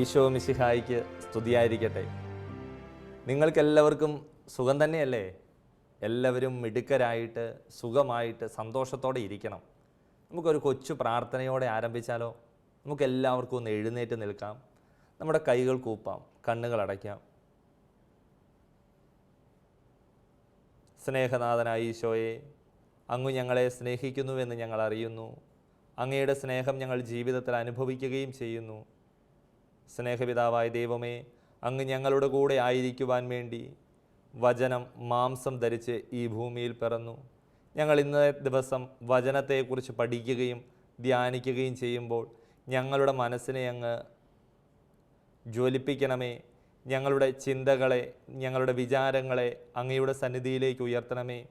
ഈശോ മിശിഹായിക്ക് സ്തുതിയായിരിക്കട്ടെ. നിങ്ങൾക്കെല്ലാവർക്കും സുഖം തന്നെയല്ലേ? എല്ലാവരും മിടുക്കരായിട്ട് സുഖമായിട്ട് സന്തോഷത്തോടെ ഇരിക്കണം. നമുക്കൊരു കൊച്ചു പ്രാർത്ഥനയോടെ ആരംഭിച്ചാലോ? നമുക്ക് എല്ലാവർക്കും ഒന്ന് എഴുന്നേറ്റ് നിൽക്കാം. നമ്മുടെ കൈകൾ കൂപ്പാം കണ്ണുകൾ അടയ്ക്കാം. സ്നേഹനാഥനായ ഈശോയെ അങ്ങ് ഞങ്ങളെ സ്നേഹിക്കുന്നുവെന്ന് ഞങ്ങൾ അറിയുന്നു. അങ്ങയുടെ സ്നേഹം ഞങ്ങൾ ജീവിതത്തിൽ അനുഭവിക്കുകയും ചെയ്യുന്നു. സ്നേഹപിതാവായ ദൈവമേ അങ്ങ് ഞങ്ങളുടെ കൂടെ ആയിരിക്കുവാൻ വേണ്ടി വചനം മാംസം ധരിച്ച് ഈ ഭൂമിയിൽ പിറന്നു. ഞങ്ങൾ ഇന്നത്തെ ദിവസം വചനത്തെക്കുറിച്ച് പഠിക്കുകയും ധ്യാനിക്കുകയും ചെയ്യുമ്പോൾ ഞങ്ങളുടെ മനസ്സിനെ അങ്ങ് ജ്വലിപ്പിക്കണമേ. ഞങ്ങളുടെ ചിന്തകളെ ഞങ്ങളുടെ വിചാരങ്ങളെ അങ്ങയുടെ സന്നിധിയിലേക്ക് ഉയർത്തണമേ.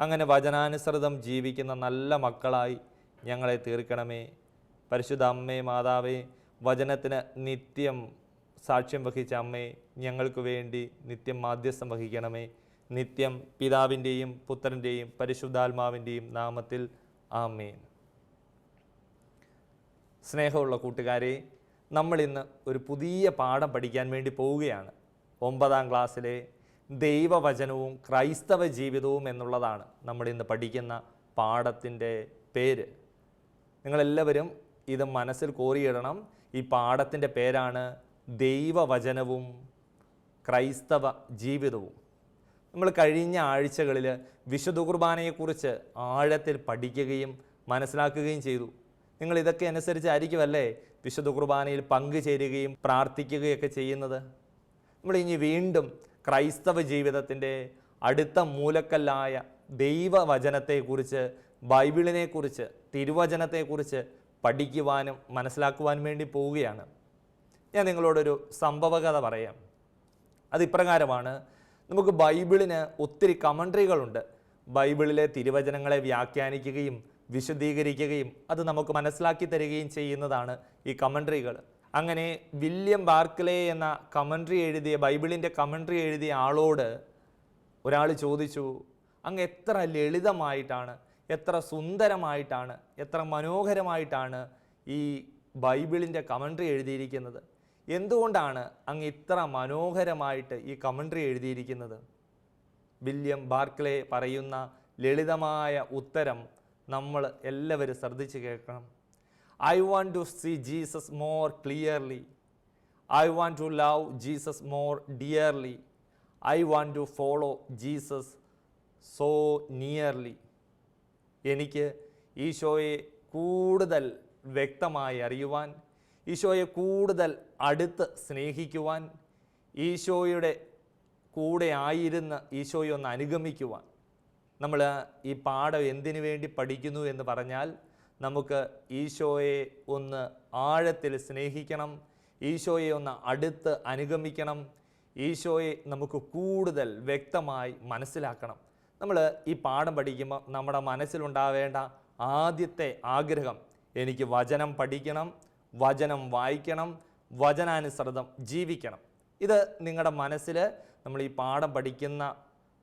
അങ്ങനെ വചനാനുസൃതം ജീവിക്കുന്ന നല്ല മക്കളായി ഞങ്ങളെ തീർക്കണമേ. പരിശുദ്ധ അമ്മേ മാതാവേ വചനത്തിന് നിത്യം സാക്ഷ്യം വഹിച്ച അമ്മേ ഞങ്ങൾക്ക് വേണ്ടി നിത്യം മാധ്യസ്ഥം വഹിക്കണമേ. നിത്യം പിതാവിന്റെയും പുത്രന്റെയും പരിശുദ്ധാത്മാവിന്റെയും നാമത്തിൽ ആമേൻ. സ്നേഹമുള്ള കൂട്ടുകാരെ നമ്മളിന്ന് ഒരു പുതിയ പാഠം പഠിക്കാൻ വേണ്ടി പോവുകയാണ്. ഒമ്പതാം ക്ലാസ്സിലെ ദൈവവചനവും ക്രൈസ്തവ ജീവിതവും എന്നുള്ളതാണ് നമ്മളിന്ന് പഠിക്കുന്ന പാഠത്തിന്റെ പേര്. നിങ്ങളെല്ലാവരും ഇത് മനസ്സിൽ കോറിയിടണം ഈ പാഠത്തിന്റെ പേരാണ് ദൈവവചനവും ക്രൈസ്തവ ജീവിതവും. നമ്മൾ കഴിഞ്ഞ ആഴ്ചകളിൽ വിശുദ്ധ കുർബാനയെക്കുറിച്ച് ആഴത്തിൽ പഠിക്കുകയും മനസ്സിലാക്കുകയും ചെയ്തു. നിങ്ങൾ ഇതൊക്കെ അനുസരിച്ചായിരിക്കുമല്ലേ വിശുദ്ധ കുർബാനയിൽ പങ്കുചേരുകയും പ്രാർത്ഥിക്കുകയൊക്കെ ചെയ്യുന്നത്? നമ്മൾ ഇനി വീണ്ടും ക്രൈസ്തവ ജീവിതത്തിന്റെ അടുത്ത മൂലക്കല്ലായ ദൈവവചനത്തെക്കുറിച്ച് ബൈബിളിനെക്കുറിച്ച് തിരുവചനത്തെക്കുറിച്ച് പഠിക്കുവാനും മനസ്സിലാക്കുവാനും വേണ്ടി പോവുകയാണ്. ഞാൻ നിങ്ങളോടൊരു സംഭവകഥ പറയാം. അത് ഇപ്രകാരമാണ്. നമുക്ക് ബൈബിളിന് ഒത്തിരി കമൻട്രികളുണ്ട്. ബൈബിളിലെ തിരുവചനങ്ങളെ വ്യാഖ്യാനിക്കുകയും വിശദീകരിക്കുകയും അത് നമുക്ക് മനസ്സിലാക്കി തരികയും ചെയ്യുന്നതാണ് ഈ കമൻട്രികൾ. അങ്ങനെ വില്യം ബാർക്ക്ലേ എന്ന കമൻട്രി എഴുതിയ ബൈബിളിന്റെ കമൻട്രി എഴുതിയ ആളോട് ഒരാൾ ചോദിച്ചു അങ്ങ് എത്ര ലളിതമായിട്ടാണ് എത്ര സുന്ദരമായിട്ടാണ് എത്ര മനോഹരമായിട്ടാണ് ഈ ബൈബിളിന്റെ കമൻട്രി എഴുതിയിരിക്കുന്നത്. എന്തുകൊണ്ടാണ് അങ്ങ് ഇത്ര മനോഹരമായിട്ട് ഈ കമൻട്രി എഴുതിയിരിക്കുന്നത്? വില്യം ബാർക്ലേ പറയുന്ന ലളിതമായ ഉത്തരം നമ്മൾ എല്ലാവരും ശ്രദ്ധിച്ച് കേൾക്കണം. I want to see Jesus more clearly. I want to love Jesus more dearly. I want to follow Jesus so nearly. എനിക്ക് ഈശോയെ കൂടുതൽ വ്യക്തമായി അറിയുവാൻ ഈശോയെ കൂടുതൽ അടുത്ത് സ്നേഹിക്കുവാൻ ഈശോയുടെ കൂടെ ആയിരുന്ന ഈശോയെ ഒന്ന് അനുഗമിക്കുവാൻ. നമ്മൾ ഈ പാഠം എന്തിനു വേണ്ടി പഠിക്കുന്നു എന്ന് പറഞ്ഞാൽ നമുക്ക് ഈശോയെ ഒന്ന് ആഴത്തിൽ സ്നേഹിക്കണം ഈശോയെ ഒന്ന് അടുത്ത് അനുഗമിക്കണം ഈശോയെ നമുക്ക് കൂടുതൽ വ്യക്തമായി മനസ്സിലാക്കണം. നമ്മൾ ഈ പാഠം പഠിക്കുമ്പോൾ നമ്മുടെ മനസ്സിലുണ്ടാവേണ്ട ആദ്യത്തെ ആഗ്രഹം എനിക്ക് വചനം പഠിക്കണം വചനം വായിക്കണം വചനാനുസൃതം ജീവിക്കണം. ഇത് നിങ്ങളുടെ മനസ്സിൽ നമ്മൾ ഈ പാഠം പഠിക്കുന്ന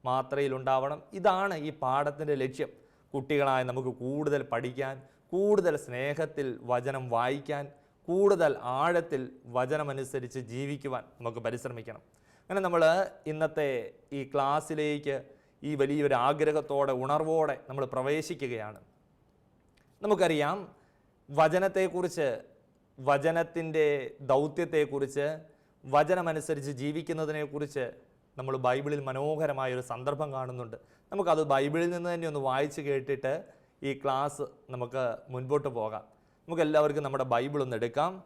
മാത്രയിലുണ്ടാവണം ഇതാണ് ഈ പാഠത്തിന്റെ ലക്ഷ്യം. കുട്ടികളായ നമുക്ക് കൂടുതൽ പഠിക്കാൻ കൂടുതൽ സ്നേഹത്തിൽ വചനം വായിക്കാൻ കൂടുതൽ ആഴത്തിൽ വചനമനുസരിച്ച് ജീവിക്കുവാൻ നമുക്ക് പരിശ്രമിക്കണം. അങ്ങനെ നമ്മൾ ഇന്നത്തെ ഈ ക്ലാസ്സിലേക്ക് ഈ വലിയൊരു ആഗ്രഹത്തോടെ ഉണർവോടെ നമ്മൾ പ്രവേശിക്കുകയാണ്. നമുക്കറിയാം വചനത്തെക്കുറിച്ച് വചനത്തിന്റെ ദൗത്യത്തെക്കുറിച്ച് വചനമനുസരിച്ച് ജീവിക്കുന്നതിനെക്കുറിച്ച് നമ്മൾ ബൈബിളിൽ മനോഹരമായ ഒരു സന്ദർഭം കാണുന്നുണ്ട്. നമുക്കത് ബൈബിളിൽ നിന്ന് തന്നെ ഒന്ന് വായിച്ച് കേട്ടിട്ട് ഈ ക്ലാസ് നമുക്ക് മുൻപോട്ട് പോകാം. നമുക്കെല്ലാവർക്കും നമ്മുടെ ബൈബിൾ ഒന്ന് എടുക്കാം.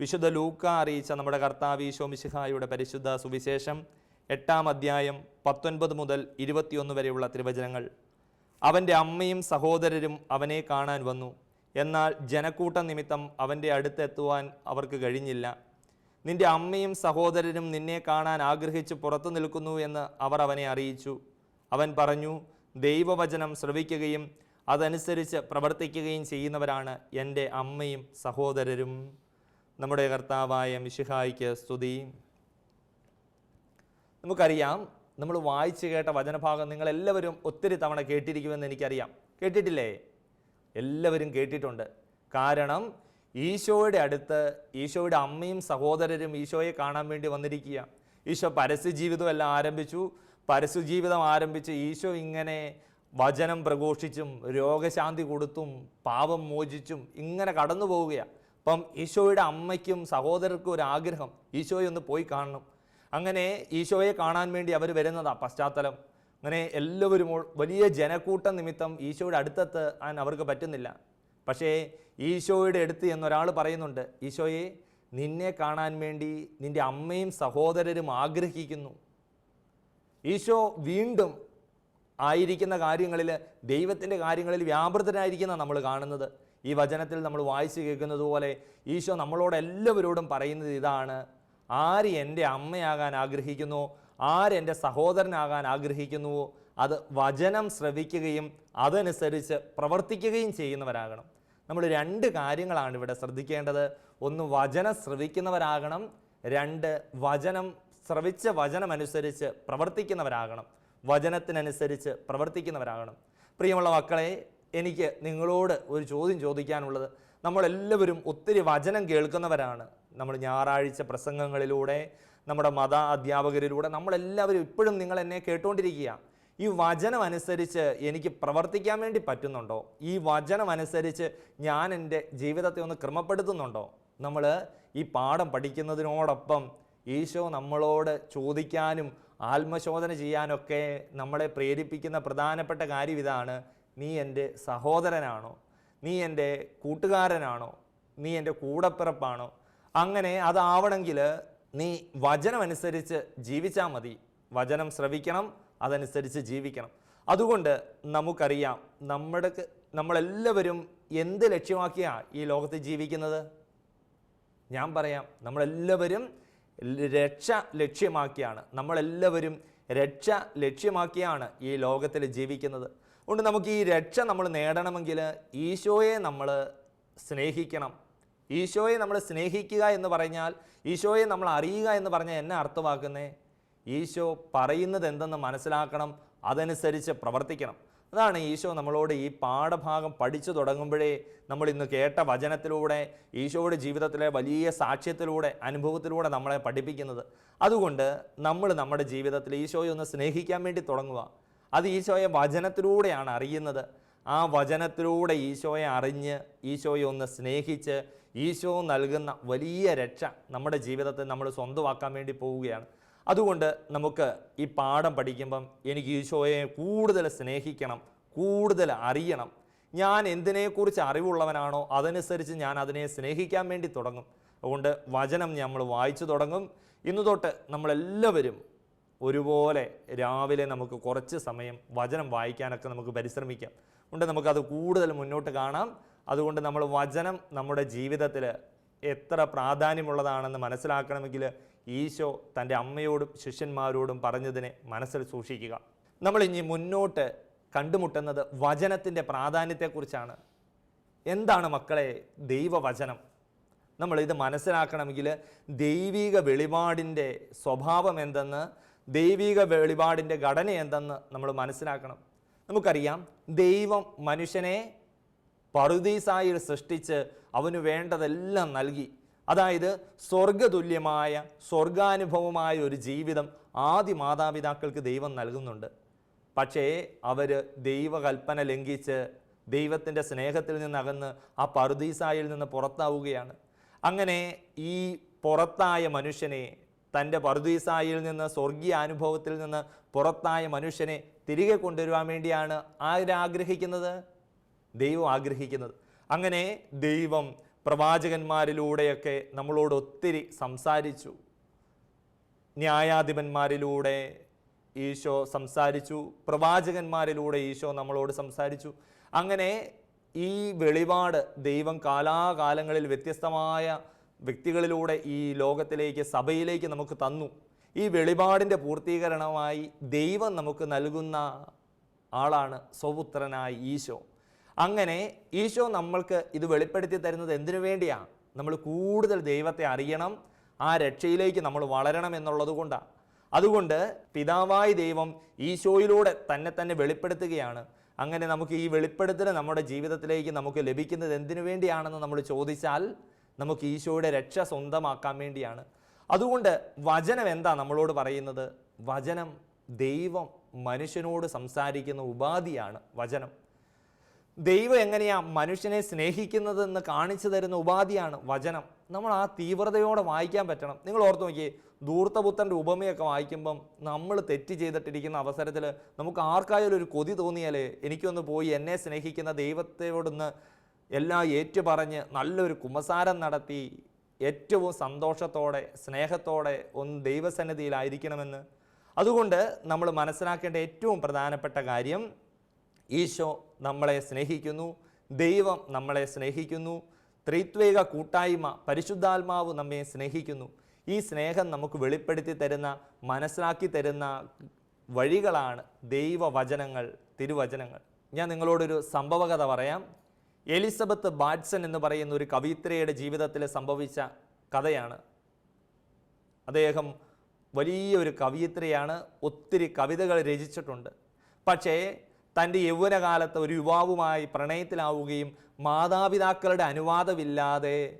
വിശുദ്ധ ലൂക്ക അറിയിച്ച നമ്മുടെ കർത്താവ് ഈശോ മിശിഹായുടെ പരിശുദ്ധ സുവിശേഷം എട്ടാം അധ്യായം പത്തൊൻപത് മുതൽ ഇരുപത്തിയൊന്ന് വരെയുള്ള തിരുവചനങ്ങൾ. അവന്റെ അമ്മയും സഹോദരരും അവനെ കാണാൻ വന്നു. എന്നാൽ ജനക്കൂട്ടം നിമിത്തം അവന്റെ അടുത്തെത്തുവാൻ അവർക്ക് കഴിഞ്ഞില്ല. നിന്റെ അമ്മയും സഹോദരരും നിന്നെ കാണാൻ ആഗ്രഹിച്ച് പുറത്തു നിൽക്കുന്നു എന്ന് അവർ അവനെ അറിയിച്ചു. അവൻ പറഞ്ഞു ദൈവവചനം ശ്രവിക്കുകയും അതനുസരിച്ച് പ്രവർത്തിക്കുകയും ചെയ്യുന്നവരാണ് എന്റെ അമ്മയും സഹോദരരും. നമ്മുടെ കർത്താവായ മിശിഹായിക്ക് സ്തുതി. നമുക്കറിയാം നമ്മൾ വായിച്ചു കേട്ട വചനഭാഗം നിങ്ങളെല്ലാവരും ഒത്തിരി തവണ കേട്ടിരിക്കുമെന്ന് എനിക്കറിയാം. കേട്ടിട്ടില്ലേ? എല്ലാവരും കേട്ടിട്ടുണ്ട്. കാരണം ഈശോയുടെ അടുത്ത് ഈശോയുടെ അമ്മയും സഹോദരരും ഈശോയെ കാണാൻ വേണ്ടി വന്നിരിക്കുക. ഈശോ പരസ്യ ജീവിതം എല്ലാം ആരംഭിച്ചു. പരസ്യ ജീവിതം ആരംഭിച്ച് ഈശോ ഇങ്ങനെ വചനം പ്രഘോഷിച്ചും രോഗശാന്തി കൊടുത്തും പാപം മോചിച്ചും ഇങ്ങനെ കടന്നു പോവുകയാണ് അപ്പം ഈശോയുടെ അമ്മയ്ക്കും സഹോദരർക്കും ഒരു ആഗ്രഹം ഈശോയെ ഒന്ന് പോയി കാണണം. അങ്ങനെ ഈശോയെ കാണാൻ വേണ്ടി അവർ വരുന്നതാണ് പശ്ചാത്തലം. അങ്ങനെ എല്ലാവരും വലിയ ജനക്കൂട്ടം നിമിത്തം ഈശോയുടെ അടുത്തെത്താൻ അവർക്ക് പറ്റുന്നില്ല. പക്ഷേ ഈശോയുടെ അടുത്ത് എന്നൊരാൾ പറയുന്നുണ്ട് ഈശോയെ നിന്നെ കാണാൻ വേണ്ടി നിന്റെ അമ്മയും സഹോദരരും ആഗ്രഹിക്കുന്നു. ഈശോ വീണ്ടും ആയിരിക്കുന്ന കാര്യങ്ങളിൽ ദൈവത്തിന്റെ കാര്യങ്ങളിൽ വ്യാപൃതനായിരിക്കുന്ന നമ്മൾ കാണുന്നത്. ഈ വചനത്തിൽ നമ്മൾ വായിച്ചു കേൾക്കുന്നത് പോലെ ഈശോ നമ്മളോട് എല്ലാവരോടും പറയുന്നത് ഇതാണ്. ആര് എന്റെ അമ്മയാകാൻ ആഗ്രഹിക്കുന്നു? ആര് എന്റെ സഹോദരനാകാൻ ആഗ്രഹിക്കുന്നുവോ അത് വചനം ശ്രവിക്കുകയും അതനുസരിച്ച് പ്രവർത്തിക്കുകയും ചെയ്യുന്നവരാകണം. നമ്മൾ രണ്ട് കാര്യങ്ങളാണ് ഇവിടെ ശ്രദ്ധിക്കേണ്ടത്. ഒന്ന് വചനം ശ്രവിക്കുന്നവരാകണം. രണ്ട് വചനം ശ്രവിച്ച വചനമനുസരിച്ച് പ്രവർത്തിക്കുന്നവരാകണം. വചനത്തിനനുസരിച്ച് പ്രവർത്തിക്കുന്നവരാകണം. പ്രിയമുള്ള മക്കളെ എനിക്ക് നിങ്ങളോട് ഒരു ചോദ്യം ചോദിക്കാനുള്ളത്. നമ്മളെല്ലാവരും ഒത്തിരി വചനം കേൾക്കുന്നവരാണ്. നമ്മൾ ഞായറാഴ്ച പ്രസംഗങ്ങളിലൂടെ നമ്മുടെ മത അധ്യാപകരിലൂടെ നമ്മളെല്ലാവരും ഇപ്പോഴും നിങ്ങൾ എന്നെ കേട്ടുകൊണ്ടിരിക്കുക ഈ വചനം അനുസരിച്ച് എനിക്ക് പ്രവർത്തിക്കാൻ വേണ്ടി പറ്റുന്നുണ്ടോ? ഈ വചനം അനുസരിച്ച് ഞാൻ എന്റെ ജീവിതത്തെ ഒന്ന് ക്രമപ്പെടുത്തുന്നുണ്ടോ? നമ്മൾ ഈ പാഠം പഠിക്കുന്നതിനോടൊപ്പം ഈശോ നമ്മളോട് ചോദിക്കാനും ആത്മശോധന ചെയ്യാനൊക്കെ നമ്മളെ പ്രേരിപ്പിക്കുന്ന പ്രധാനപ്പെട്ട കാര്യം ഇതാണ്. നീ എന്റെ സഹോദരനാണോ? നീ എന്റെ കൂട്ടുകാരനാണോ? നീ എന്റെ കൂടപ്പിറപ്പാണോ? അങ്ങനെ അതാവണമെങ്കിൽ നീ വചനമനുസരിച്ച് ജീവിച്ചാൽ മതി. വചനം ശ്രവിക്കണം അതനുസരിച്ച് ജീവിക്കണം. അതുകൊണ്ട് നമുക്കറിയാം നമ്മുടെ നമ്മളെല്ലാവരും എന്ത് ലക്ഷ്യമാക്കിയാണ് ഈ ലോകത്ത് ജീവിക്കുന്നത്? ഞാൻ പറയാം നമ്മളെല്ലാവരും രക്ഷ ലക്ഷ്യമാക്കിയാണ്. നമ്മളെല്ലാവരും രക്ഷ ലക്ഷ്യമാക്കിയാണ് ഈ ലോകത്തിൽ ജീവിക്കുന്നത്. അതുകൊണ്ട് നമുക്ക് ഈ രക്ഷ നമ്മൾ നേടണമെങ്കിൽ ഈശോയെ നമ്മൾ സ്നേഹിക്കണം. ഈശോയെ നമ്മൾ സ്നേഹിക്കുക എന്ന് പറഞ്ഞാൽ ഈശോയെ നമ്മൾ അറിയുക എന്ന് പറഞ്ഞാൽ എന്നെ അർത്ഥമാക്കുന്നേ? ഈശോ പറയുന്നത് എന്തെന്ന് മനസ്സിലാക്കണം അതനുസരിച്ച് പ്രവർത്തിക്കണം. അതാണ് ഈശോ നമ്മളോട് ഈ പാഠഭാഗം പഠിച്ചു തുടങ്ങുമ്പോഴേ നമ്മൾ ഇന്ന് കേട്ട വചനത്തിലൂടെ ഈശോയുടെ ജീവിതത്തിലെ വലിയ സാക്ഷ്യത്തിലൂടെ അനുഭവത്തിലൂടെ നമ്മളെ പഠിപ്പിക്കുന്നത്. അതുകൊണ്ട് നമ്മൾ നമ്മുടെ ജീവിതത്തിൽ ഈശോയെ ഒന്ന് സ്നേഹിക്കാൻ വേണ്ടി തുടങ്ങുക. അത് ഈശോയെ വചനത്തിലൂടെയാണ് അറിയുന്നത്. ആ വചനത്തിലൂടെ ഈശോയെ അറിഞ്ഞ് ഈശോയെ ഒന്ന് സ്നേഹിച്ച് ഈശോ നൽകുന്ന വലിയ രക്ഷ നമ്മുടെ ജീവിതത്തെ നമ്മൾ സ്വന്തമാക്കാൻ വേണ്ടി പോവുകയാണ്. അതുകൊണ്ട് നമുക്ക് ഈ പാഠം പഠിക്കുമ്പം എനിക്ക് ഈശോയെ കൂടുതൽ സ്നേഹിക്കണം കൂടുതൽ അറിയണം. ഞാൻ എന്തിനെക്കുറിച്ച് അറിവുള്ളവനാണോ അതനുസരിച്ച് ഞാൻ അതിനെ സ്നേഹിക്കാൻ വേണ്ടി തുടങ്ങും. അതുകൊണ്ട് വചനം നമ്മൾ വായിച്ചു തുടങ്ങും. ഇന്നു തൊട്ട് നമ്മളെല്ലാവരും ഒരുപോലെ രാവിലെ നമുക്ക് കുറച്ച് സമയം വചനം വായിക്കാനൊക്കെ നമുക്ക് പരിശ്രമിക്കാം. അതുകൊണ്ട് നമുക്കത് കൂടുതൽ മുന്നോട്ട് കാണാം. അതുകൊണ്ട് നമ്മൾ വചനം നമ്മുടെ ജീവിതത്തിൽ എത്ര പ്രാധാന്യമുള്ളതാണെന്ന് മനസ്സിലാക്കണമെങ്കിൽ ഈശോ തന്റെ അമ്മയോടും ശിഷ്യന്മാരോടും പറഞ്ഞതിനെ മനസ്സിൽ സൂക്ഷിക്കുക. നമ്മൾ ഇനി മുന്നോട്ട് കണ്ടുമുട്ടുന്നത് വചനത്തിന്റെ പ്രാധാന്യത്തെക്കുറിച്ചാണ്. എന്താണ് മക്കളെ ദൈവവചനം? നമ്മൾ ഇത് മനസ്സിലാക്കണമെങ്കിൽ ദൈവിക വെളിപാടിന്റെ സ്വഭാവം എന്തെന്ന് ദൈവിക വെളിപാടിന്റെ ഘടന എന്തെന്ന് നമ്മൾ മനസ്സിലാക്കണം. നമുക്കറിയാം ദൈവം മനുഷ്യനെ പറുദീസായിൽ സൃഷ്ടിച്ച് അവന് വേണ്ടതെല്ലാം നൽകി. അതായത് സ്വർഗതുല്യമായ സ്വർഗാനുഭവമായ ഒരു ജീവിതം ആദ്യ മാതാപിതാക്കൾക്ക് ദൈവം നൽകുന്നുണ്ട്. പക്ഷേ അവർ ദൈവകൽപ്പന ലംഘിച്ച് ദൈവത്തിന്റെ സ്നേഹത്തിൽ നിന്നകന്ന് ആ പറുദീസായിൽ നിന്ന് പുറത്താവുകയാണ്. അങ്ങനെ ഈ പുറത്തായ മനുഷ്യനെ തന്റെ പറുദീസായിൽ നിന്ന് സ്വർഗീയ അനുഭവത്തിൽ നിന്ന് പുറത്തായ മനുഷ്യനെ തിരികെ കൊണ്ടുവരുവാൻ വേണ്ടിയാണ് ആരാഗ്രഹിക്കുന്നത് ദൈവം ആഗ്രഹിക്കുന്നത്. അങ്ങനെ ദൈവം പ്രവാചകന്മാരിലൂടെയൊക്കെ നമ്മളോട് ഒത്തിരി സംസാരിച്ചു. ന്യായാധിപന്മാരിലൂടെ ഈശോ സംസാരിച്ചു. പ്രവാചകന്മാരിലൂടെ ഈശോ നമ്മളോട് സംസാരിച്ചു. അങ്ങനെ ഈ വെളിപാട് ദൈവം കാലാകാലങ്ങളിൽ വ്യത്യസ്തമായ വ്യക്തികളിലൂടെ ഈ ലോകത്തിലേക്ക് സഭയിലേക്ക് നമുക്ക് തന്നു. ഈ വെളിപാടിന്റെ പൂർത്തീകരണമായി ദൈവം നമുക്ക് നൽകുന്ന ആളാണ് സ്വപുത്രനായ ഈശോ. അങ്ങനെ ഈശോ നമ്മൾക്ക് ഇത് വെളിപ്പെടുത്തി തരുന്നത് എന്തിനു വേണ്ടിയാണ്? നമ്മൾ കൂടുതൽ ദൈവത്തെ അറിയണം ആ രക്ഷയിലേക്ക് നമ്മൾ വളരണം എന്നുള്ളത് കൊണ്ടാണ്. അതുകൊണ്ട് പിതാവായ ദൈവം ഈശോയിലൂടെ തന്നെ തന്നെ വെളിപ്പെടുത്തുകയാണ്. അങ്ങനെ നമുക്ക് ഈ വെളിപ്പെടുത്തൽ നമ്മുടെ ജീവിതത്തിലേക്ക് നമുക്ക് ലഭിക്കുന്നത് എന്തിനു വേണ്ടിയാണെന്ന് നമ്മൾ ചോദിച്ചാൽ നമുക്ക് ഈശോയുടെ രക്ഷ സ്വന്തമാക്കാൻ വേണ്ടിയാണ്. അതുകൊണ്ട് വചനം എന്താ നമ്മളോട് പറയുന്നത്? വചനം ദൈവം മനുഷ്യനോട് സംസാരിക്കുന്ന ഉപാധിയാണ് വചനം. ദൈവം എങ്ങനെയാ മനുഷ്യനെ സ്നേഹിക്കുന്നതെന്ന് കാണിച്ചു തരുന്ന ഉപാധിയാണ് വചനം. നമ്മൾ ആ തീവ്രതയോടെ വായിക്കാൻ പറ്റണം. നിങ്ങൾ ഓർത്ത് നോക്കിയേ ധൂർത്തപുത്രന്റെ ഉപമയൊക്കെ വായിക്കുമ്പം നമ്മൾ തെറ്റ് ചെയ്തിട്ടിരിക്കുന്ന അവസരത്തിൽ നമുക്ക് ആർക്കായാലും ഒരു കൊതി തോന്നിയാലേ എനിക്കൊന്ന് പോയി എന്നെ സ്നേഹിക്കുന്ന ദൈവത്തോടൊന്ന് എല്ലാം ഏറ്റുപറഞ്ഞ് നല്ലൊരു കുമസാരം നടത്തി ഏറ്റവും സന്തോഷത്തോടെ സ്നേഹത്തോടെ ഒന്ന് ദൈവസന്നിധിയിലായിരിക്കണമെന്ന്. അതുകൊണ്ട് നമ്മൾ മനസ്സിലാക്കേണ്ട ഏറ്റവും പ്രധാനപ്പെട്ട കാര്യം ഈശോ നമ്മളെ സ്നേഹിക്കുന്നു. ദൈവം നമ്മളെ സ്നേഹിക്കുന്നു. ത്രിത്വേക കൂട്ടായ്മ പരിശുദ്ധാത്മാവ് നമ്മെ സ്നേഹിക്കുന്നു. ഈ സ്നേഹം നമുക്ക് വെളിപ്പെടുത്തി തരുന്ന മനസ്സിലാക്കി തരുന്ന വഴികളാണ് ദൈവവചനങ്ങൾ തിരുവചനങ്ങൾ. ഞാൻ നിങ്ങളോടൊരു സംഭവകഥ പറയാം. എലിസബത്ത് ബാറ്റ്സൺ എന്ന് പറയുന്ന ഒരു കവിത്രയുടെ ജീവിതത്തിൽ സംഭവിച്ച കഥയാണ്. അദ്ദേഹം വലിയൊരു കവിയത്രിയാണ് ഒത്തിരി കവിതകൾ രചിച്ചിട്ടുണ്ട്. പക്ഷേ തന്റെ യൗവനകാലത്ത് ഒരു യുവാവുമായി പ്രണയത്തിലാവുകയും മാതാപിതാക്കളുടെ അനുവാദമില്ലാതെ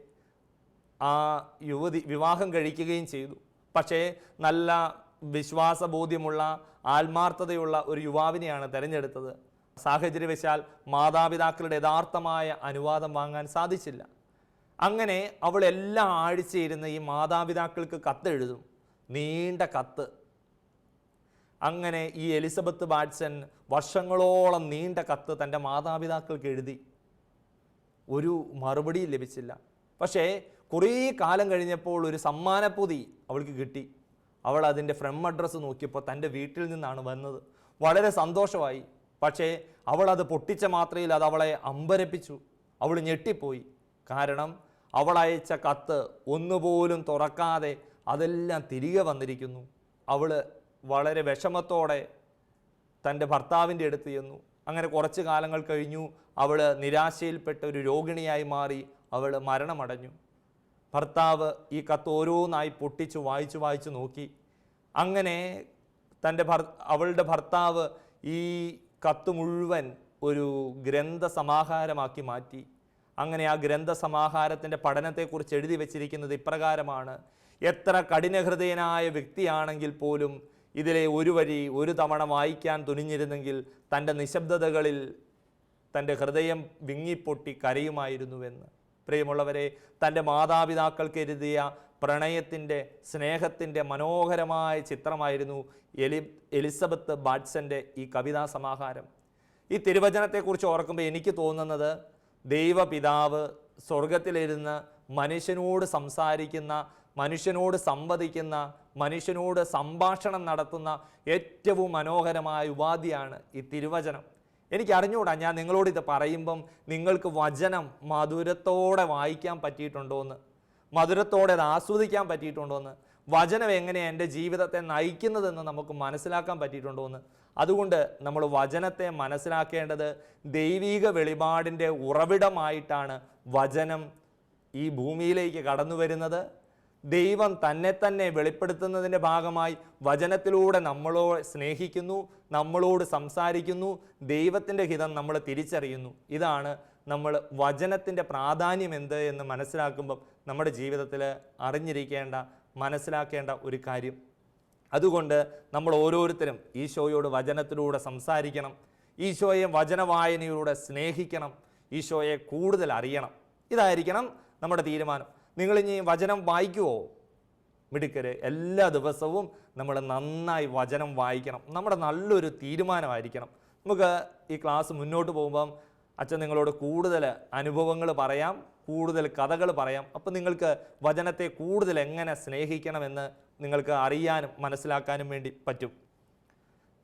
ആ യുവതി വിവാഹം കഴിക്കുകയും ചെയ്തു. പക്ഷേ നല്ല വിശ്വാസബോധ്യമുള്ള ആത്മാർത്ഥതയുള്ള ഒരു യുവാവിനെയാണ് തിരഞ്ഞെടുത്തത്. സാഹചര്യവശാൽ മാതാപിതാക്കളുടെ യഥാർത്ഥമായ അനുവാദം വാങ്ങാൻ സാധിച്ചില്ല. അങ്ങനെ അവൾ എല്ലാ ഈ മാതാപിതാക്കൾക്ക് കത്തെഴുതും. നീണ്ട കത്ത്. അങ്ങനെ ഈ എലിസബത്ത് ബാറ്റ്സൺ വർഷങ്ങളോളം നീണ്ട കത്ത് തന്റെ മാതാപിതാക്കൾക്ക് എഴുതി. ഒരു മറുപടി ലഭിച്ചില്ല. പക്ഷേ കുറേ കാലം കഴിഞ്ഞപ്പോൾ ഒരു സമ്മാനപ്പൊതി അവൾക്ക് കിട്ടി. അവൾ അതിന്റെ ഫ്രം അഡ്രസ്സ് നോക്കിയപ്പോൾ തന്റെ വീട്ടിൽ നിന്നാണ് വന്നത്. വളരെ സന്തോഷമായി. പക്ഷേ അവൾ അത് പൊട്ടിച്ച മാത്രയിൽ അത് അവളെ അമ്പരപ്പിച്ചു. അവൾ ഞെട്ടിപ്പോയി. കാരണം അവൾ അയച്ച കത്ത് ഒന്നുപോലും തുറക്കാതെ അതെല്ലാം തിരികെ വന്നിരിക്കുന്നു. അവൾ വളരെ വിഷമത്തോടെ തന്റെ ഭർത്താവിന്റെ അടുത്ത് ചെന്നു. അങ്ങനെ കുറച്ച് കാലങ്ങൾ കഴിഞ്ഞു. അവൾ നിരാശയിൽപ്പെട്ട ഒരു രോഗിണിയായി മാറി. അവൾ മരണമടഞ്ഞു. ഭർത്താവ് ഈ കത്ത് ഓരോന്നായി പൊട്ടിച്ചു വായിച്ചു വായിച്ചു നോക്കി. അങ്ങനെ തന്റെ ഭർ അവളുടെ ഭർത്താവ് ഈ കത്ത് മുഴുവൻ ഒരു ഗ്രന്ഥ സമാഹാരമാക്കി മാറ്റി. അങ്ങനെ ആ ഗ്രന്ഥ സമാഹാരത്തിന്റെ പഠനത്തെക്കുറിച്ച് എഴുതി വച്ചിരിക്കുന്നത് ഇപ്രകാരമാണ്. എത്ര കഠിനഹൃദയനായ വ്യക്തിയാണെങ്കിൽ പോലും ഇതിലെ ഒരു വരി ഒരു തവണ വായിക്കാൻ തുനിഞ്ഞിരുന്നെങ്കിൽ തന്റെ നിശബ്ദതകളിൽ തന്റെ ഹൃദയം വിങ്ങിപ്പൊട്ടി കരയുമായിരുന്നുവെന്ന്. പ്രിയമുള്ളവരെ തന്റെ മാതാപിതാക്കൾക്ക് എഴുതിയ പ്രണയത്തിന്റെ സ്നേഹത്തിന്റെ മനോഹരമായ ചിത്രമായിരുന്നു എലി എലിസബത്ത് ബാഡ്സന്റെ ഈ കവിതാ സമാഹാരം. ഈ തിരുവചനത്തെക്കുറിച്ച് ഓർക്കുമ്പോൾ എനിക്ക് തോന്നുന്നത് ദൈവപിതാവ് സ്വർഗത്തിലിരുന്ന് മനുഷ്യനോട് സംസാരിക്കുന്ന മനുഷ്യനോട് സംവദിക്കുന്ന മനുഷ്യനോട് സംഭാഷണം നടത്തുന്ന ഏറ്റവും മനോഹരമായ ഉപാധിയാണ് ഈ തിരുവചനം. എനിക്ക് അറിഞ്ഞുകൂടാ ഞാൻ നിങ്ങളോട് ഇത് പറയുമ്പം നിങ്ങൾക്ക് വചനം മധുരത്തോടെ വായിക്കാൻ പറ്റിയിട്ടുണ്ടോ എന്ന് മധുരത്തോടെ അത് ആസ്വദിക്കാൻ പറ്റിയിട്ടുണ്ടോ എന്ന് വചനം എങ്ങനെയാണ് എന്റെ ജീവിതത്തെ നയിക്കുന്നതെന്ന് നമുക്ക് മനസ്സിലാക്കാൻ പറ്റിയിട്ടുണ്ടോ എന്ന് അതുകൊണ്ട് നമ്മൾ വചനത്തെ മനസ്സിലാക്കേണ്ടത് ദൈവീക വെളിപാടിന്റെ ഉറവിടമായിട്ടാണ് വചനം ഈ ഭൂമിയിലേക്ക് കടന്നു വരുന്നത് ദൈവം തന്നെ തന്നെ വെളിപ്പെടുത്തുന്നതിന്റെ ഭാഗമായി വചനത്തിലൂടെ നമ്മളോട് സ്നേഹിക്കുന്നു നമ്മളോട് സംസാരിക്കുന്നു ദൈവത്തിന്റെ ഹിതം നമ്മൾ തിരിച്ചറിയുന്നു. ഇതാണ് നമ്മൾ വചനത്തിന്റെ പ്രാധാന്യം എന്ത് എന്ന് മനസ്സിലാക്കുമ്പം നമ്മുടെ ജീവിതത്തിൽ അറിഞ്ഞിരിക്കേണ്ട മനസ്സിലാക്കേണ്ട ഒരു കാര്യം. അതുകൊണ്ട് നമ്മൾ ഓരോരുത്തരും ഈശോയോട് വചനത്തിലൂടെ സംസാരിക്കണം. ഈശോയെ വചനവായനയിലൂടെ സ്നേഹിക്കണം. ഈശോയെ കൂടുതൽ അറിയണം. ഇതായിരിക്കണം നമ്മുടെ തീരുമാനം. നിങ്ങളിനി വചനം വായിക്കുമോ മിടുക്കര് എല്ലാ ദിവസവും നമ്മൾ നന്നായി വചനം വായിക്കണം. നമ്മുടെ നല്ലൊരു തീരുമാനമായിരിക്കണം. നമുക്ക് ഈ ക്ലാസ് മുന്നോട്ട് പോകുമ്പം അച്ഛൻ നിങ്ങളോട് കൂടുതൽ അനുഭവങ്ങൾ പറയാം കൂടുതൽ കഥകൾ പറയാം. അപ്പം നിങ്ങൾക്ക് വചനത്തെ കൂടുതൽ എങ്ങനെ സ്നേഹിക്കണമെന്ന് നിങ്ങൾക്ക് അറിയാനും മനസ്സിലാക്കാനും വേണ്ടി പറ്റും.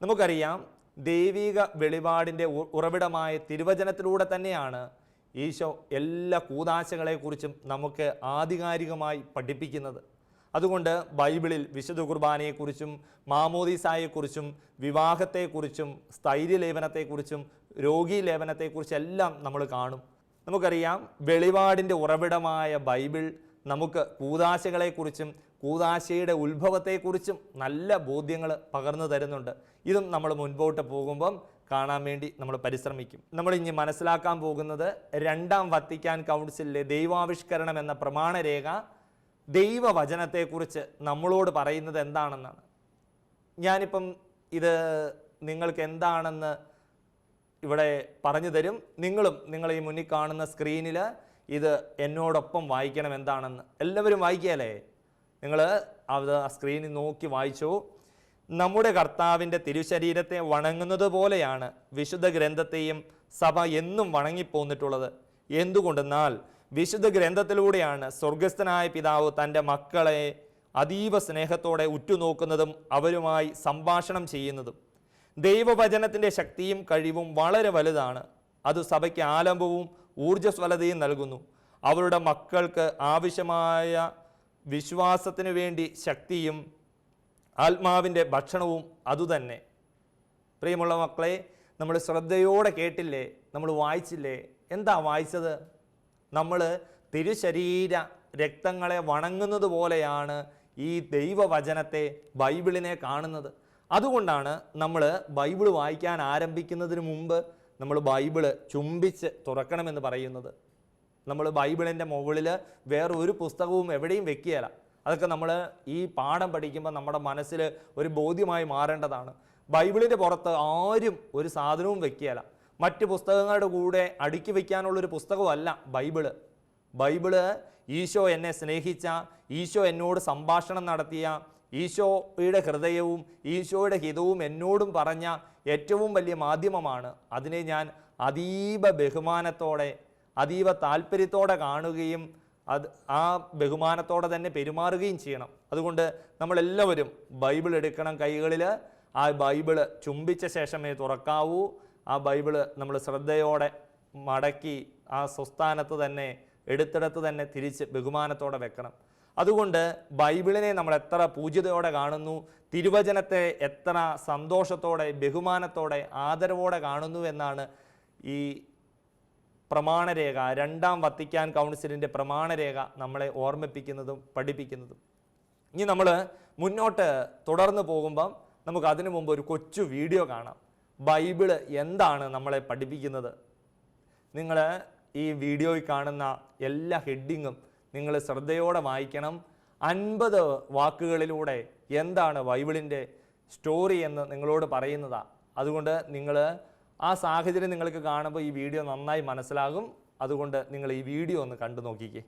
നമുക്കറിയാം ദൈവിക വെളിപാടിന്റെ ഉറവിടമായ തിരുവചനത്തിലൂടെ തന്നെയാണ് ഈശോ എല്ലാ കൂതാശകളെക്കുറിച്ചും നമുക്ക് ആധികാരികമായി പഠിപ്പിക്കുന്നത്. അതുകൊണ്ട് ബൈബിളിൽ വിശുദ്ധ കുർബാനയെക്കുറിച്ചും മാമോദീസായെക്കുറിച്ചും വിവാഹത്തെക്കുറിച്ചും സ്ഥൈര്യലേപനത്തെക്കുറിച്ചും രോഗീലേപനത്തെക്കുറിച്ചും എല്ലാം നമ്മൾ കാണും. നമുക്കറിയാം വെളിപാടിന്റെ ഉറവിടമായ ബൈബിൾ നമുക്ക് കൂതാശകളെക്കുറിച്ചും കൂതാശയുടെ ഉത്ഭവത്തെക്കുറിച്ചും നല്ല ബോധ്യങ്ങൾ പകർന്നു തരുന്നുണ്ട്. ഇതും നമ്മൾ മുൻപോട്ട് പോകുമ്പം കാണാൻ വേണ്ടി നമ്മൾ പരിശ്രമിക്കും. നമ്മൾ ഇനി മനസ്സിലാക്കാൻ പോകുന്നത് രണ്ടാം വത്തിക്കാൻ കൗൺസിലിലെ ദൈവാവിഷ്കരണം എന്ന പ്രമാണരേഖ ദൈവവചനത്തെക്കുറിച്ച് നമ്മളോട് പറയുന്നത് എന്താണെന്നാണ്. ഞാനിപ്പം ഇത് നിങ്ങൾക്ക് എന്താണെന്ന് ഇവിടെ പറഞ്ഞു തരും. നിങ്ങളും നിങ്ങൾ ഈ മുന്നിൽ കാണുന്ന സ്ക്രീനിൽ ഇത് എന്നോടൊപ്പം വായിക്കണം എന്താണെന്ന്. എല്ലാവരും വായിക്കുകയല്ലേ? നിങ്ങൾ അത് ആ സ്ക്രീനിൽ നോക്കി വായിച്ചു. നമ്മുടെ കർത്താവിന്റെ തിരുശരീരത്തെ വണങ്ങുന്നത് പോലെയാണ് വിശുദ്ധ ഗ്രന്ഥത്തെയും സഭ എന്നും വണങ്ങിപ്പോന്നിട്ടുള്ളത്. എന്തുകൊണ്ടെന്നാൽ വിശുദ്ധ ഗ്രന്ഥത്തിലൂടെയാണ് സ്വർഗസ്ഥനായ പിതാവ് തന്റെ മക്കളെ അതീവ സ്നേഹത്തോടെ ഉറ്റുനോക്കുന്നതും അവരുമായി സംഭാഷണം ചെയ്യുന്നതും. ദൈവവചനത്തിന്റെ ശക്തിയും കഴിവും വളരെ വലുതാണ്. അത് സഭയ്ക്ക് ആലംബവും ഊർജസ്വലതയും നൽകുന്നു. അവരുടെ മക്കൾക്ക് ആവശ്യമായ വിശ്വാസത്തിനു വേണ്ടി ശക്തിയും ആത്മാവിന്റെ ഭക്ഷണവും അതുതന്നെ. പ്രിയമുള്ള മക്കളെ നമ്മൾ ശ്രദ്ധയോടെ കേട്ടില്ലേ? നമ്മൾ വായിച്ചില്ലേ? എന്താ വായിച്ചത്? നമ്മൾ തിരുശരീര രക്തങ്ങളെ വണങ്ങുന്നത് പോലെയാണ് ഈ ദൈവവചനത്തെ ബൈബിളിനെ കാണുന്നത്. അതുകൊണ്ടാണ് നമ്മൾ ബൈബിൾ വായിക്കാൻ ആരംഭിക്കുന്നതിന് മുമ്പ് നമ്മൾ ബൈബിൾ ചുംബിച്ച് തുറക്കണമെന്ന് പറയുന്നത്. നമ്മൾ ബൈബിളിന്റെ മുകളിൽ വേറൊരു പുസ്തകവും എവിടെയും വെക്കുകയില്ല അതൊക്കെ നമ്മൾ ഈ പാഠം പഠിക്കുമ്പോൾ നമ്മുടെ മനസ്സിൽ ഒരു ബോധ്യമായി മാറേണ്ടതാണ്. ബൈബിളിന്റെ പുറത്ത് ആരും ഒരു സാധനവും വെക്കുകയില്ല. മറ്റ് പുസ്തകങ്ങളുടെ കൂടെ അടുക്കി വയ്ക്കാനുള്ളൊരു പുസ്തകമല്ല ബൈബിൾ. ബൈബിൾ ഈശോ എന്നെ സ്നേഹിച്ച ഈശോ എന്നോട് സംഭാഷണം നടത്തിയ ഈശോയുടെ ഹൃദയവും ഈശോയുടെ ഹിതവും എന്നോടും പറഞ്ഞ ഏറ്റവും വലിയ മാധ്യമമാണ്. അതിനെ ഞാൻ അതീവ ബഹുമാനത്തോടെ അതീവ താല്പര്യത്തോടെ കാണുകയും അത് ആ ബഹുമാനത്തോടെ തന്നെ പെരുമാറുകയും ചെയ്യണം. അതുകൊണ്ട് നമ്മളെല്ലാവരും ബൈബിൾ എടുക്കണം കൈകളിൽ ആ ബൈബിൾ ചുംബിച്ച ശേഷമേ തുറക്കാവൂ. ആ ബൈബിൾ നമ്മൾ ശ്രദ്ധയോടെ മടക്കി ആ സ്വസ്ഥാനത്ത് തന്നെ എടുത്തിടത്ത് തന്നെ തിരിച്ച് ബഹുമാനത്തോടെ വെക്കണം. അതുകൊണ്ട് ബൈബിളിനെ നമ്മൾ എത്ര പൂജ്യതയോടെ കാണുന്നു തിരുവചനത്തെ എത്ര സന്തോഷത്തോടെ ബഹുമാനത്തോടെ ആദരവോടെ കാണുന്നു എന്നാണ് ഈ പ്രമാണരേഖ രണ്ടാം വത്തിക്കാൻ കൗൺസിലിന്റെ പ്രമാണരേഖ നമ്മളെ ഓർമ്മിപ്പിക്കുന്നതും പഠിപ്പിക്കുന്നതും. ഇനി നമ്മൾ മുന്നോട്ട് തുടർന്ന് പോകുമ്പം നമുക്ക് അതിനു മുമ്പ് ഒരു കൊച്ചു വീഡിയോ കാണാം. ബൈബിൾ എന്താണ് നമ്മളെ പഠിപ്പിക്കുന്നത്? നിങ്ങൾ ഈ വീഡിയോയിൽ കാണുന്ന എല്ലാ ഹെഡിങ്ങും നിങ്ങൾ ശ്രദ്ധയോടെ വായിക്കണം. അൻപത് വാക്കുകളിലൂടെ എന്താണ് ബൈബിളിന്റെ സ്റ്റോറി എന്ന് നിങ്ങളോട് പറയുന്നതാണ് അതുകൊണ്ട് നിങ്ങൾ ആ സാഹചര്യം നിങ്ങൾക്ക് കാണുമ്പോൾ ഈ വീഡിയോ നന്നായി മനസ്സിലാകും. അതുകൊണ്ട് നിങ്ങൾ ഈ വീഡിയോ ഒന്ന് കണ്ടു നോക്കിക്കേ.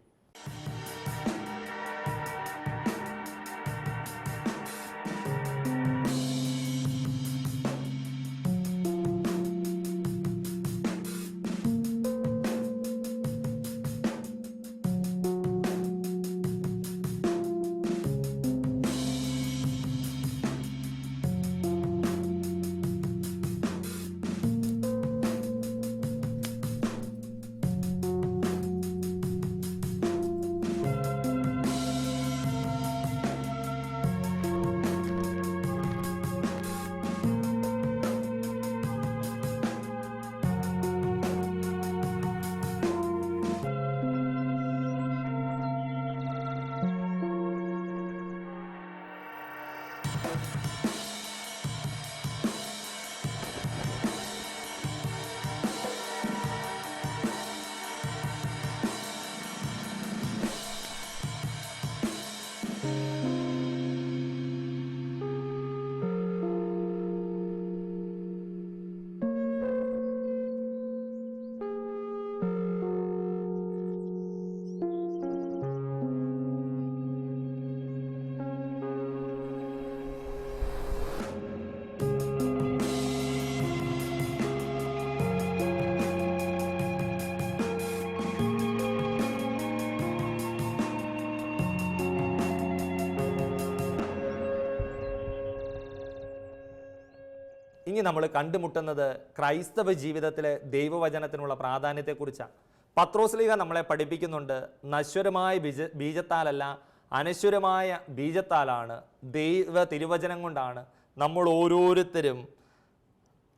ഇനി നമ്മൾ കണ്ടുമുട്ടുന്നത് ക്രൈസ്തവ ജീവിതത്തിലെ ദൈവവചനത്തിനുള്ള പ്രാധാന്യത്തെക്കുറിച്ചാണ്. പത്രോസ്ലിക നമ്മളെ പഠിപ്പിക്കുന്നുണ്ട് നശ്വരമായ ബീജ ബീജത്താലല്ല അനശ്വരമായ ബീജത്താലാണ് ദൈവ തിരുവചനം കൊണ്ടാണ് നമ്മൾ ഓരോരുത്തരും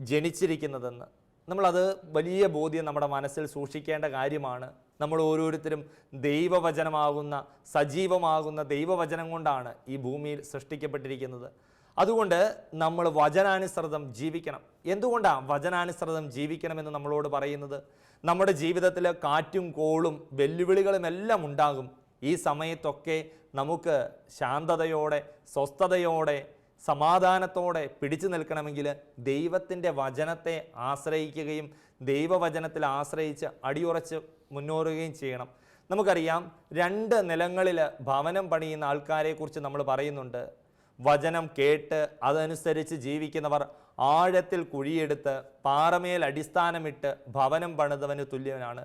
ജനിച്ചിരിക്കുന്നതെന്ന്. നമ്മളത് വലിയ ബോധ്യം നമ്മുടെ മനസ്സിൽ സൂക്ഷിക്കേണ്ട കാര്യമാണ്. നമ്മൾ ഓരോരുത്തരും ദൈവവചനമാകുന്ന സജീവമാകുന്ന ദൈവവചനം കൊണ്ടാണ് ഈ ഭൂമിയിൽ സൃഷ്ടിക്കപ്പെട്ടിരിക്കുന്നത്. അതുകൊണ്ട് നമ്മൾ വചനാനുസൃതം ജീവിക്കണം. എന്തുകൊണ്ടാണ് വചനാനുസൃതം ജീവിക്കണമെന്ന് നമ്മളോട് പറയുന്നത്? നമ്മുടെ ജീവിതത്തിൽ കാറ്റും കോളും വെല്ലുവിളികളും എല്ലാം ഉണ്ടാകും. ഈ സമയത്തൊക്കെ നമുക്ക് ശാന്തതയോടെ സ്വസ്ഥതയോടെ സമാധാനത്തോടെ പിടിച്ചു നിൽക്കണമെങ്കിൽ ദൈവത്തിന്റെ വചനത്തെ ആശ്രയിക്കുകയും ദൈവവചനത്തിൽ ആശ്രയിച്ച് അടിയുറച്ച് മുന്നോറുകയും ചെയ്യണം. നമുക്കറിയാം രണ്ട് നിലങ്ങളിൽ ഭവനം പണിയുന്ന ആൾക്കാരെക്കുറിച്ച് നമ്മൾ പറയുന്നുണ്ട്. വചനം കേട്ട് അതനുസരിച്ച് ജീവിക്കുന്നവർ ആഴത്തിൽ കുഴിയെടുത്ത് പാറമേൽ അടിസ്ഥാനമിട്ട് ഭവനം പണിതവന് തുല്യനാണ്.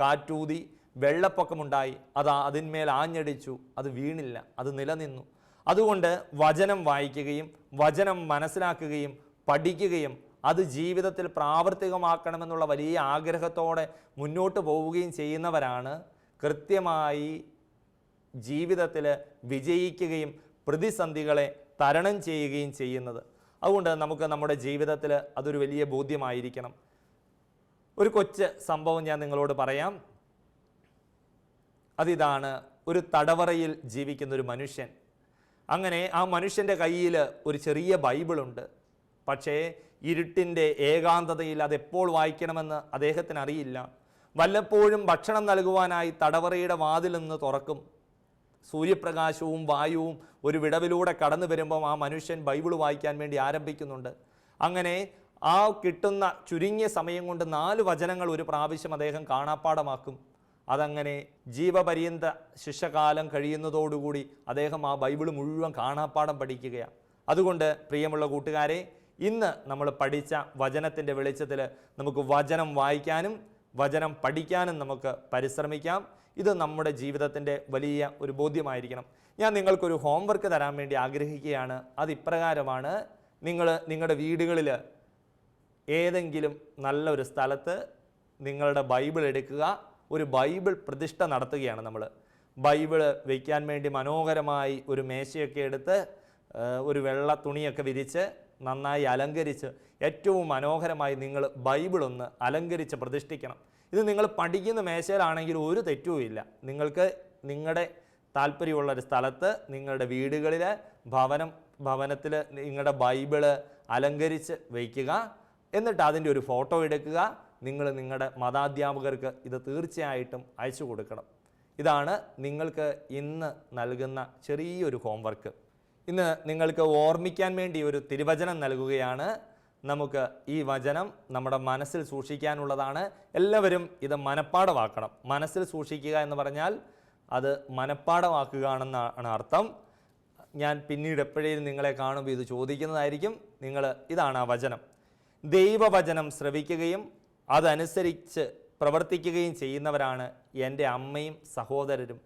കാറ്റൂതി വെള്ളപ്പൊക്കമുണ്ടായി. അത് അതിന്മേൽ ആഞ്ഞടിച്ചു. അത് വീണില്ല. അത് നിലനിന്നു. അതുകൊണ്ട് വചനം വായിക്കുകയും വചനം മനസ്സിലാക്കുകയും പഠിക്കുകയും അത് ജീവിതത്തിൽ പ്രാവർത്തികമാക്കണമെന്നുള്ള വലിയ ആഗ്രഹത്തോടെ മുന്നോട്ട് പോവുകയും ചെയ്യുന്നവരാണ് കൃത്യമായി ജീവിതത്തിൽ വിജയിക്കുകയും പ്രതിസന്ധികളെ തരണം ചെയ്യുകയും ചെയ്യുന്നത്. അതുകൊണ്ട് നമുക്ക് നമ്മുടെ ജീവിതത്തിൽ അതൊരു വലിയ ബോധ്യമായിരിക്കണം. ഒരു കൊച്ച് സംഭവം ഞാൻ നിങ്ങളോട് പറയാം. അതിതാണ് ഒരു തടവറയിൽ ജീവിക്കുന്ന ഒരു മനുഷ്യൻ. അങ്ങനെ ആ മനുഷ്യന്റെ കയ്യിൽ ഒരു ചെറിയ ബൈബിളുണ്ട് പക്ഷേ ഇരുട്ടിന്റെ ഏകാന്തതയിൽ അതെപ്പോൾ വായിക്കണമെന്ന് അദ്ദേഹത്തിന് അറിയില്ല. വല്ലപ്പോഴും ഭക്ഷണം നൽകുവാനായി തടവറയുടെ വാതിൽ നിന്ന് തുറക്കും. സൂര്യപ്രകാശവും വായുവും ഒരു വിടവിലൂടെ കടന്നു വരുമ്പം ആ മനുഷ്യൻ ബൈബിൾ വായിക്കാൻ വേണ്ടി ആരംഭിക്കുന്നുണ്ട്. അങ്ങനെ ആ കിട്ടുന്ന ചുരുങ്ങിയ സമയം കൊണ്ട് നാല് വചനങ്ങൾ ഒരു പ്രാവശ്യം അദ്ദേഹം കാണാപ്പാടമാക്കും അതങ്ങനെ ജീവപര്യന്ത ശിക്ഷകാലം കഴിയുന്നതോടുകൂടി അദ്ദേഹം ആ ബൈബിൾ മുഴുവൻ കാണാപ്പാടം പഠിക്കുകയാണ്. അതുകൊണ്ട് പ്രിയമുള്ള കൂട്ടുകാരെ ഇന്ന് നമ്മൾ പഠിച്ച വചനത്തിന്റെ വെളിച്ചത്തിൽ നമുക്ക് വചനം വായിക്കാനും വചനം പഠിക്കാനും നമുക്ക് പരിശ്രമിക്കാം. ഇത് നമ്മുടെ ജീവിതത്തിന്റെ വലിയ ഒരു ബോധ്യമായിരിക്കണം. ഞാൻ നിങ്ങൾക്കൊരു ഹോംവർക്ക് തരാൻ വേണ്ടി ആഗ്രഹിക്കുകയാണ്. അത് ഇപ്രകാരമാണ്. നിങ്ങൾ നിങ്ങളുടെ വീടുകളിൽ ഏതെങ്കിലും നല്ലൊരു സ്ഥലത്ത് നിങ്ങളുടെ ബൈബിൾ എടുക്കുക. ഒരു ബൈബിൾ പ്രതിഷ്ഠ നടത്തുകയാണ് നമ്മൾ. ബൈബിൾ വയ്ക്കാൻ വേണ്ടി മനോഹരമായി ഒരു മേശയൊക്കെ എടുത്ത് ഒരു വെള്ള തുണിയൊക്കെ വിരിച്ച് നന്നായി അലങ്കരിച്ച് ഏറ്റവും മനോഹരമായി നിങ്ങൾ ബൈബിൾ ഒന്ന് അലങ്കരിച്ച് പ്രതിഷ്ഠിക്കണം. ഇത് നിങ്ങൾ പഠിക്കുന്ന മേശയിലാണെങ്കിൽ ഒരു തെറ്റുമില്ല നിങ്ങൾക്ക് നിങ്ങളുടെ താല്പര്യമുള്ള ഒരു സ്ഥലത്ത് നിങ്ങളുടെ വീടുകളിൽ ഭവനം ഭവനത്തിൽ നിങ്ങളുടെ ബൈബിൾ അലങ്കരിച്ച് വയ്ക്കുക. എന്നിട്ട് അതിന്റെ ഒരു ഫോട്ടോ എടുക്കുക. നിങ്ങൾ നിങ്ങളുടെ മതാധ്യാപകർക്ക് ഇത് തീർച്ചയായിട്ടും അയച്ചു കൊടുക്കണം. ഇതാണ് നിങ്ങൾക്ക് ഇന്ന് നൽകുന്ന ചെറിയൊരു ഹോംവർക്ക്. ഇന്ന് നിങ്ങൾക്ക് ഓർമ്മിക്കാൻ വേണ്ടി ഒരു തിരുവചനം നൽകുകയാണ്. നമുക്ക് ഈ വചനം നമ്മുടെ മനസ്സിൽ സൂക്ഷിക്കാനുള്ളതാണ്. എല്ലാവരും ഇത് മനഃപ്പാടമാക്കണം മനസ്സിൽ സൂക്ഷിക്കുക എന്ന് പറഞ്ഞാൽ അത് മനഃപ്പാടമാക്കുകയാണെന്നാണ് അർത്ഥം. ഞാൻ പിന്നീട് എപ്പോഴേലും നിങ്ങളെ കാണുമ്പോൾ ഇത് ചോദിക്കുന്നതായിരിക്കും. നിങ്ങൾ ഇതാണ് ആ വചനം. ദൈവവചനം ശ്രവിക്കുകയും അതനുസരിച്ച് പ്രവർത്തിക്കുകയും ചെയ്യുന്നവരാണ് എന്റെ അമ്മയും സഹോദരരും.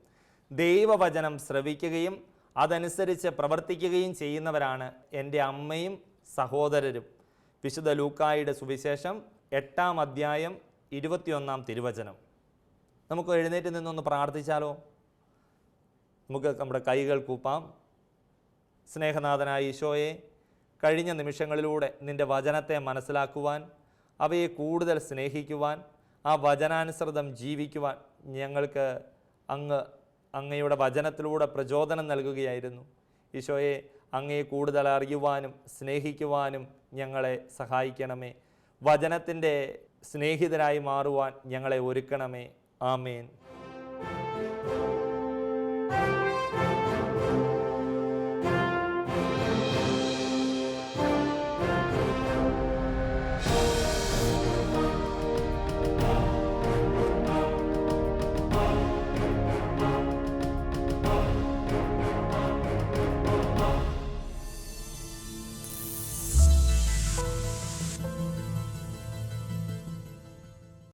ദൈവവചനം ശ്രവിക്കുകയും അതനുസരിച്ച് പ്രവർത്തിക്കുകയും ചെയ്യുന്നവരാണ് എന്റെ അമ്മയും സഹോദരരും. വിശുദ്ധ ലൂക്കായുടെ സുവിശേഷം എട്ടാം അധ്യായം ഇരുപത്തിയൊന്നാം തിരുവചനം. നമുക്ക് എഴുന്നേറ്റ് നിന്നൊന്ന് പ്രാർത്ഥിച്ചാലോ? നമുക്ക് നമ്മുടെ കൈകൾ കൂപ്പാം. സ്നേഹനാഥനായ ഈശോയെ കഴിഞ്ഞ നിമിഷങ്ങളിലൂടെ നിന്റെ വചനത്തെ മനസ്സിലാക്കുവാൻ അവയെ കൂടുതൽ സ്നേഹിക്കുവാൻ ആ വചനാനുസൃതം ജീവിക്കുവാൻ ഞങ്ങൾക്ക് അങ്ങ് അങ്ങയുടെ വചനത്തിലൂടെ പ്രചോദനം നൽകുകയായിരുന്നു. ഈശോയെ അങ്ങയെ കൂടുതൽ അറിയുവാനും സ്നേഹിക്കുവാനും ഞങ്ങളെ സഹായിക്കണമേ. വചനത്തിന്റെ സ്നേഹിതരായി മാറുവാൻ ഞങ്ങളെ ഒരുക്കണമേ. ആമേൻ.